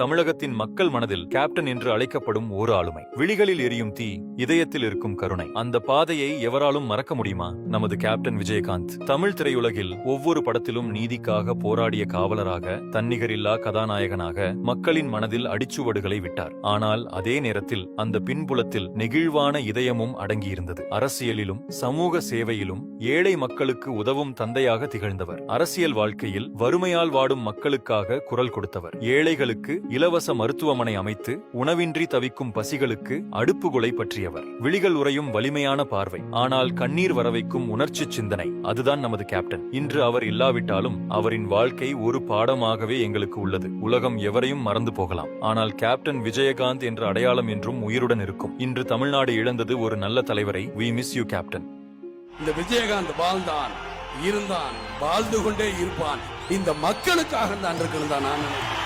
தமிழகத்தின் மக்கள் மனதில் கேப்டன் என்று அழைக்கப்படும் ஒரு ஆளுமை. விழிகளில் எரியும் தீ இதயத்தில் இருக்கும் கருணை. அந்த பாதையை எவராலும் மறக்க முடியுமா? நமது கேப்டன் விஜயகாந்த். தமிழ் திரையுலகில் ஒவ்வொரு படத்திலும் நீதிக்காக போராடிய காவலராக தன்னிகரில்லா கதாநாயகனாக மக்களின் மனதில் அடிச்சுவடுகளை விட்டார். ஆனால் அதே நேரத்தில் அந்த பின்புலத்தில் நெகிழ்வான இதயமும் அடங்கியிருந்தது. அரசியலிலும் சமூக சேவையிலும் ஏழை மக்களுக்கு உதவும் தந்தையாக திகழ்ந்தவர். அரசியல் வாழ்க்கையில் வறுமையால் வாடும் மக்களுக்காக குரல் கொடுத்தவர். ஏழைகளுக்கு இலவச மருத்துவமனை அமைத்து உணவின்றி தவிக்கும் பசிகளுக்கு அடுப்புகுலை பற்றியவர். விழிகள் உறையும் வலிமையான பார்வை. ஆனால் கண்ணீர் வரவைக்கும் உணர்ச்சி சிந்தனை. அதுதான் நமது கேப்டன். இன்று அவர் இல்லாவிட்டாலும் அவரின் வாழ்க்கை ஒரு பாடமாகவே எங்களுக்கு உள்ளது. உலகம் எவரையும் மறந்து போகலாம். ஆனால் கேப்டன் விஜயகாந்த் என்ற அடையாளம் என்றும் உயிருடன் இருக்கும். இன்று தமிழ்நாடு இழந்தது ஒரு நல்ல தலைவரை. வி மிஸ் யூ கேப்டன் இந்த விஜயகாந்த் வாழ்ந்தான் இருந்தான் வாழ்ந்து கொண்டே இருப்பான். இந்த மக்களுக்காக தான் இருக்கணும் தான் நான். நினைக்கிறேன்